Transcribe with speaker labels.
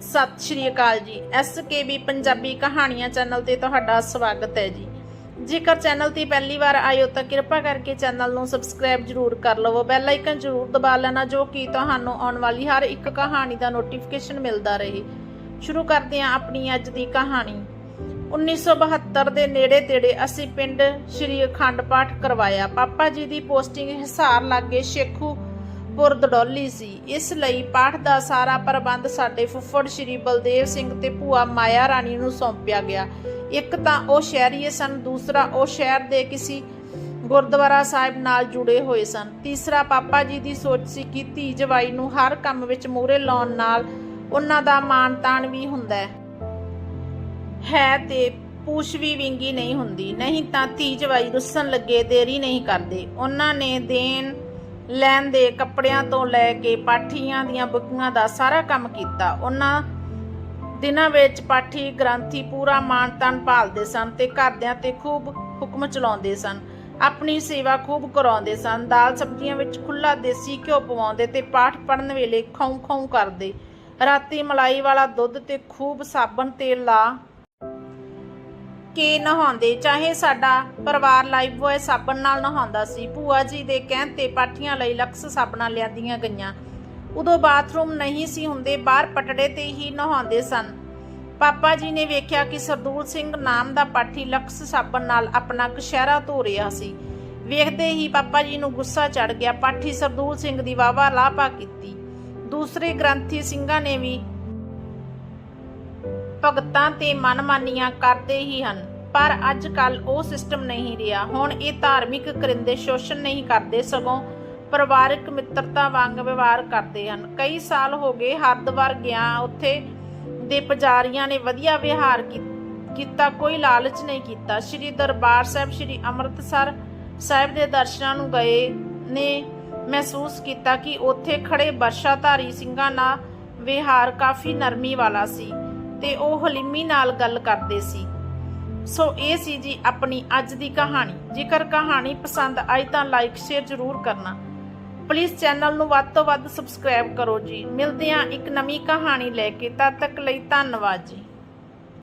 Speaker 1: ਸਤਿ ਸ਼੍ਰੀ ਅਕਾਲ ਜੀ। ਐਸਕੇਬੀ ਪੰਜਾਬੀ ਕਹਾਣੀਆਂ ਚੈਨਲ ਤੇ ਤੁਹਾਡਾ ਸਵਾਗਤ ਹੈ ਜੀ। ਜੇਕਰ ਚੈਨਲ ਤੇ ਪਹਿਲੀ ਵਾਰ ਆਇਓ ਤਾਂ ਕਿਰਪਾ ਕਰਕੇ ਚੈਨਲ ਨੂੰ ਸਬਸਕ੍ਰਾਈਬ ਜਰੂਰ ਕਰ ਲਵੋ। ਬੈਲ ਆਈਕਨ ਜਰੂਰ ਦਬਾ ਲੈਣਾ ਜੋ ਕਿ ਤੁਹਾਨੂੰ ਆਉਣ ਵਾਲੀ ਹਰ ਇੱਕ ਕਹਾਣੀ ਦਾ ਨੋਟੀਫਿਕੇਸ਼ਨ ਮਿਲਦਾ ਰਹੇ। ਸ਼ੁਰੂ ਕਰਦੇ ਹਾਂ ਆਪਣੀ ਅੱਜ ਦੀ ਕਹਾਣੀ। 1972 ਦੇ ਨੇੜੇ ਤੇੜੇ ਅਸੀਂ ਪਿੰਡ ਸ਼੍ਰੀ ਅਖੰਡ ਪਾਠ ਕਰਵਾਇਆ। ਪਾਪਾ ਜੀ ਦੀ ਪੋਸਟਿੰਗ ਹਿਸਾਰ ਲਾਗੇ ਸ਼ੇਖੂ ਪੁਰ ਦਡੌਲੀ ਸੀ। ਇਸ ਲਈ ਪਾਠ ਦਾ ਸਾਰਾ ਪ੍ਰਬੰਧ ਸਾਡੇ ਫੁੱਫੜ ਸ਼੍ਰੀ ਬਲਦੇਵ ਸਿੰਘ ਤੇ ਭੂਆ ਮਾਇਆ ਰਾਣੀ ਨੂੰ ਸੌਂਪਿਆ ਗਿਆ। ਇੱਕ ਤਾਂ ਉਹ ਸ਼ਹਿਰੀਏ ਸਨ, ਦੂਸਰਾ ਉਹ ਸ਼ਹਿਰ ਦੇ ਕਿਸੇ ਗੁਰਦੁਆਰਾ ਸਾਹਿਬ ਨਾਲ ਜੁੜੇ ਹੋਏ ਸਨ। ਤੀਸਰਾ ਪਾਪਾ ਜੀ ਦੀ ਸੋਚ ਸੀ ਕਿ ਧੀ ਜਵਾਈ ਨੂੰ ਹਰ ਕੰਮ ਵਿੱਚ ਮੂਹਰੇ ਲਾਉਣ ਨਾਲ ਉਹਨਾਂ ਦਾ ਮਾਣ ਤਾਣ ਵੀ ਹੁੰਦਾ ਹੈ। ਹੈ ਤੇ ਪੂਛ ਵੀ ਵਿੰਗੀ ਨਹੀਂ ਹੁੰਦੀ। ਨਹੀਂ ਤਾਂ ਧੀ ਜਵਾਈ ਰੁੱਸਣ ਲੱਗੇ, ਦੇਰੀ ਨਹੀਂ ਕਰਦੇ। ਉਹਨਾਂ ਨੇ ਦੇਣ ਲੈਣ ਦੇ ਕੱਪੜਿਆਂ ਤੋਂ ਲੈ ਕੇ ਪਾਠੀਆਂ ਦੀਆਂ ਬੁੱਕੀਆਂ ਦਾ ਸਾਰਾ ਕੰਮ ਕੀਤਾ। ਉਹਨਾਂ ਦਿਨਾਂ ਵਿੱਚ ਪਾਠੀ ਗ੍ਰੰਥੀ ਪੂਰਾ ਮਾਣ ਤਨ ਭਾਲਦੇ ਸਨ ਤੇ ਘਰਦਿਆਂ ਤੇ ਖੂਬ ਹੁਕਮ ਚਲਾਉਂਦੇ ਸਨ। ਆਪਣੀ ਸੇਵਾ ਖੂਬ ਕਰਾਉਂਦੇ ਸਨ। ਦਾਲ ਸਬਜ਼ੀਆਂ ਵਿੱਚ ਖੁੱਲਾ ਦੇਸੀ ਘਿਓ ਪਵਾਉਂਦੇ ਤੇ ਪਾਠ ਪੜਨ ਵੇਲੇ ਖੌਂ ਖੌਂ ਕਰਦੇ। ਰਾਤੀ ਮਲਾਈ ਵਾਲਾ ਦੁੱਧ ਤੇ ਖੂਬ ਸਾਬਣ ਤੇਲ ਲਾ ਕੇ ਨਹਾਉਂਦੇ, ਚਾਹੇ ਸਾਡਾ ਪਰਿਵਾਰ ਲਾਈਫ ਬੋਏ ਸਾਬਣ ਨਾਲ ਨਹਾਉਂਦਾ ਸੀ, ਭੂਆ ਜੀ ਦੇ ਕਹਿਣ ਤੇ ਪਾਠੀਆਂ ਲਈ ਲਕਸ ਸਾਬਣਾਂ ਲਿਆਂਦੀਆਂ ਗਈਆਂ। ਉਦੋਂ ਬਾਥਰੂਮ ਨਹੀਂ ਸੀ ਹੁੰਦੇ, ਬਾਹਰ ਪਟੜੇ ਤੇ ਹੀ ਨਹਾਉਂਦੇ ਸਨ। ਪਾਪਾ ਜੀ ਨੇ ਵੇਖਿਆ ਕਿ ਸਰਦੂਲ ਸਿੰਘ ਨਾਮ ਦਾ ਪਾਠੀ ਲਕਸ ਸਾਬਣ ਨਾਲ ਆਪਣਾ ਕਸ਼ਹਿਰਾ ਧੋ ਰਿਹਾ ਸੀ। ਵੇਖਦੇ ਹੀ ਪਾਪਾ ਜੀ ਨੂੰ ਗੁੱਸਾ ਚੜ ਗਿਆ, ਪਾਠੀ ਸਰਦੂਲ ਸਿੰਘ ਦੀ ਵਾਵਾ ਲਾਪਾ ਕੀਤੀ। ਦੂਸਰੇ ਗ੍ਰੰਥੀ ਸਿੰਘਾਂ ਨੇ ਵੀ ਭਗਤਾਂ ਤੇ ਮਨਮਾਨੀਆਂ ਕਰਦੇ ਹੀ ਹਨ, ਪਰ ਅੱਜ ਕੱਲ ਉਹ ਸਿਸਟਮ ਨਹੀਂ ਰਿਹਾ। ਹੁਣ ਇਹ ਧਾਰਮਿਕ ਕਰਿੰਦੇ ਸ਼ੋਸ਼ਣ ਨਹੀਂ ਕਰਦੇ, ਸਗੋਂ ਪਰਿਵਾਰਕ ਮਿੱਤਰਤਾ ਵਾਂਗ ਵਿਵਹਾਰ ਕਰਦੇ ਹਨ। ਕਈ ਸਾਲ ਹੋ ਗਏ ਹਰਦਵਾਰ ਗਿਆ, ਉੱਥੇ ਦੇ ਪੁਜਾਰੀਆਂ ਨੇ ਵਧੀਆ ਵਿਹਾਰ ਕੀਤਾ, ਕੋਈ ਲਾਲਚ ਨਹੀਂ ਕੀਤਾ। ਸ੍ਰੀ ਦਰਬਾਰ ਸਾਹਿਬ, ਸ੍ਰੀ ਅੰਮ੍ਰਿਤਸਰ ਸਾਹਿਬ ਦੇ ਦਰਸ਼ਨਾਂ ਨੂੰ ਗਏ, ਨੇ ਮਹਿਸੂਸ ਕੀਤਾ ਕਿ ਉੱਥੇ ਖੜੇ ਵਰਸ਼ਾਧਾਰੀ ਸਿੰਘਾਂ ਨਾਲ ਵਿਹਾਰ ਕਾਫੀ ਨਰਮੀ ਵਾਲਾ ਸੀ। ਤੇ ਉਹ ਹਲੀਮੀ ਨਾਲ ਗੱਲ ਕਰਦੇ ਸੀ। ਸੋ ਇਹ ਸੀ ਜੀ ਆਪਣੀ ਅੱਜ ਦੀ ਕਹਾਣੀ। ਜੇਕਰ ਕਹਾਣੀ ਪਸੰਦ ਆਈ ਤਾਂ ਲਾਈਕ ਸ਼ੇਅਰ ਜ਼ਰੂਰ ਕਰਨਾ। ਪਲੀਜ਼ ਚੈਨਲ ਨੂੰ ਵੱਧ ਤੋਂ ਵੱਧ ਸਬਸਕ੍ਰਾਈਬ ਕਰੋ ਜੀ। ਮਿਲਦੇ ਹਾਂ ਇੱਕ ਨਵੀਂ ਕਹਾਣੀ ਲੈ ਕੇ। ਤਦ ਤੱਕ ਲਈ ਧੰਨਵਾਦ ਜੀ।